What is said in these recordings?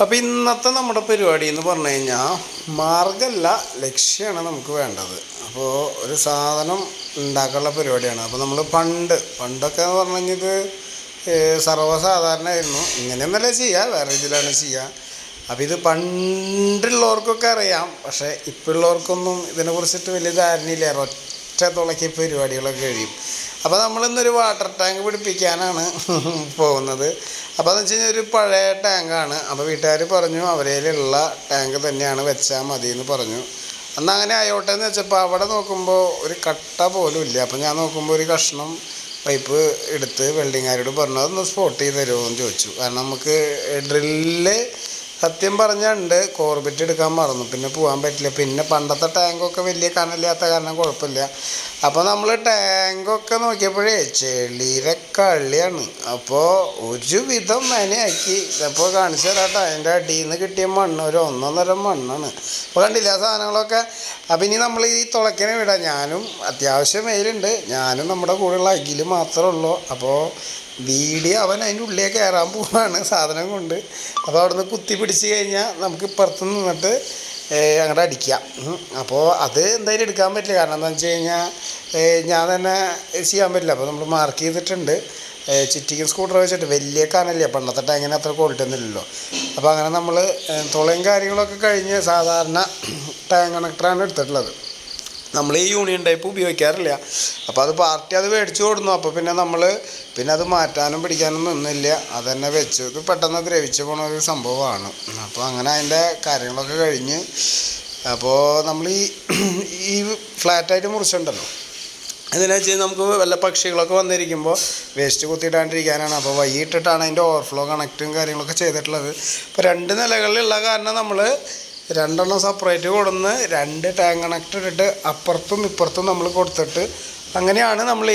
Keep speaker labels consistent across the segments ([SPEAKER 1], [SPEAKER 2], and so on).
[SPEAKER 1] അപ്പോൾ ഇന്നത്തെ നമ്മുടെ പരിപാടി എന്ന് പറഞ്ഞു കഴിഞ്ഞാൽ മാർഗമല്ല ലക്ഷ്യമാണ് നമുക്ക് വേണ്ടത്. അപ്പോൾ ഒരു സാധനം ഉണ്ടാക്കാനുള്ള പരിപാടിയാണ്. അപ്പോൾ നമ്മൾ പണ്ട് പണ്ടൊക്കെ എന്ന് പറഞ്ഞു കഴിഞ്ഞാൽ ഇത് സർവസാധാരണമായിരുന്നു ഇങ്ങനെയൊന്നല്ല ചെയ്യുക വേറെ രീതിയിലാണ് ചെയ്യുക അപ്പോൾ ഇത് പണ്ടുള്ളവർക്കൊക്കെ അറിയാം. പക്ഷേ ഇപ്പോഴുള്ളവർക്കൊന്നും ഇതിനെക്കുറിച്ചിട്ട് വലിയ ധാരണയില്ല. ഒറ്റ തുളക്കി പരിപാടികളൊക്കെ കഴിയും. അപ്പോൾ നമ്മളിന്നൊരു വാട്ടർ ടാങ്ക് പിടിപ്പിക്കാനാണ് പോകുന്നത്. അപ്പോൾ എന്ന് വെച്ച് ഒരു പഴയ ടാങ്കാണ് അപ്പോൾ വീട്ടുകാർ പറഞ്ഞു അവരേലുള്ള ടാങ്ക് തന്നെയാണ് വെച്ചാൽ മതി എന്ന് പറഞ്ഞു. അന്ന് അങ്ങനെ ആയോട്ടെ എന്ന് വെച്ചപ്പോൾ അവിടെ നോക്കുമ്പോൾ ഒരു കട്ട പോലും ഇല്ല. അപ്പോൾ ഞാൻ നോക്കുമ്പോൾ ഒരു കഷ്ണം പൈപ്പ് എടുത്ത് വെൽഡിങ്ങാരോട് പറഞ്ഞു അതൊന്ന് സ്പോട്ട് ചെയ്ത് തരുമോ എന്ന് ചോദിച്ചു. കാരണം നമുക്ക് ഡ്രില്ല് സത്യം പറഞ്ഞുണ്ട് കോർബറ്റ് എടുക്കാൻ മറന്നു. പിന്നെ പോകാൻ പറ്റില്ല. പിന്നെ പണ്ടത്തെ ടാങ്കൊക്കെ വലിയ കനലില്ലാത്ത കാരണം കുഴപ്പമില്ല. അപ്പോൾ നമ്മൾ ടാങ്കൊക്കെ നോക്കിയപ്പോഴേ ചെളിയിലെ കള്ളിയാണ്. അപ്പോൾ ഒരുവിധം മെനയാക്കി. അപ്പോൾ കാണിച്ചു തരാട്ടോ. അതിന്റെ അടിയിൽ നിന്ന് കിട്ടിയ മണ്ണ് ഒരു ഒന്നൊന്നര മണ്ണാണ്. അപ്പോൾ കണ്ടില്ല സാധനങ്ങളൊക്കെ? അപ്പോൾ ഇനി നമ്മൾ ഈ തുളക്കിനെ വിടാം. ഞാനും അത്യാവശ്യം വെയിലുണ്ട്. ഞാനും നമ്മുടെ കൂടെയുള്ള അഖിൽ മാത്രമേ ഉള്ളൂ. അപ്പോൾ വീഡിയോ അവൻ അതിന്റെ ഉള്ളിലേക്ക് കയറാൻ പോവാണ് സാധനം കൊണ്ട്. അപ്പോൾ അവിടെ നിന്ന് കുത്തി പിടിച്ച് കഴിഞ്ഞാൽ നമുക്ക് ഇപ്പുറത്ത് നിന്നിട്ട് അങ്ങോട്ട് അടിക്കാം. അപ്പോൾ അത് എന്തായാലും എടുക്കാൻ പറ്റില്ല. കാരണം എന്താണെന്ന് വെച്ച് കഴിഞ്ഞാൽ ഞാൻ തന്നെ ചെയ്യാൻ പറ്റില്ല. അപ്പോൾ നമ്മൾ മാർക്ക് ചെയ്തിട്ടുണ്ട്. ചുറ്റിക്കും സ്കൂട്ടർ വെച്ചിട്ട് വലിയ കാനല്ലേ. പണ്ടത്തെ ടാങ്കിന് അത്ര ക്വാളിറ്റി ഒന്നും ഇല്ലല്ലോ. അപ്പോൾ അങ്ങനെ നമ്മൾ തുളയും കാര്യങ്ങളൊക്കെ കഴിഞ്ഞ് സാധാരണ ടാങ്ക് കണക്ടറാണ് എടുത്തിട്ടുള്ളത്. നമ്മൾ ഈ യൂണിയൻ ടൈപ്പ് ഉപയോഗിക്കാറില്ല. അപ്പോൾ അത് പാർട്ടി അത് മേടിച്ചു കൊടുന്നു. അപ്പോൾ പിന്നെ നമ്മൾ പിന്നെ അത് മാറ്റാനും പിടിക്കാനും നിന്നില്ല. അത് തന്നെ വെച്ചു പെട്ടെന്ന് ദ്രവിച്ചു പോണ ഒരു സംഭവമാണ്. അപ്പോൾ അങ്ങനെ അതിന്റെ കാര്യങ്ങളൊക്കെ കഴിഞ്ഞ് അപ്പോൾ നമ്മൾ ഈ ഈ ഫ്ലാറ്റായിട്ട് മുറിച്ചിട്ടുണ്ടല്ലോ എന്തിനാ വെച്ചാൽ നമുക്ക് വല്ല പക്ഷികളൊക്കെ വന്നിരിക്കുമ്പോൾ വേസ്റ്റ് കുത്തിയിടാണ്ടിരിക്കാനാണ്. അപ്പോൾ വൈകിട്ടിട്ടാണ് അതിന്റെ ഓവർഫ്ലോ കണക്റ്റും കാര്യങ്ങളൊക്കെ ചെയ്തിട്ടുള്ളത്. അപ്പോൾ രണ്ട് നിലകളിലുള്ള കാരണം നമ്മൾ രണ്ടെണ്ണം സെപ്പറേറ്റ് കൊടുന്ന് രണ്ട് ടാങ്ക് കണക്ട് ഇട്ടിട്ട് അപ്പുറത്തും ഇപ്പുറത്തും നമ്മൾ കൊടുത്തിട്ട് അങ്ങനെയാണ് നമ്മൾ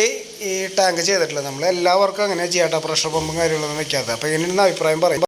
[SPEAKER 1] ഈ ടാങ്ക് ചെയ്തിട്ടുള്ളത്. നമ്മൾ എല്ലാ വർക്കും അങ്ങനെ ചെയ്യാട്ടോ പ്രഷർ പമ്പും കാര്യങ്ങളൊന്നും വെക്കാത്ത. അപ്പോൾ ഇതിനുള്ള അഭിപ്രായം പറയും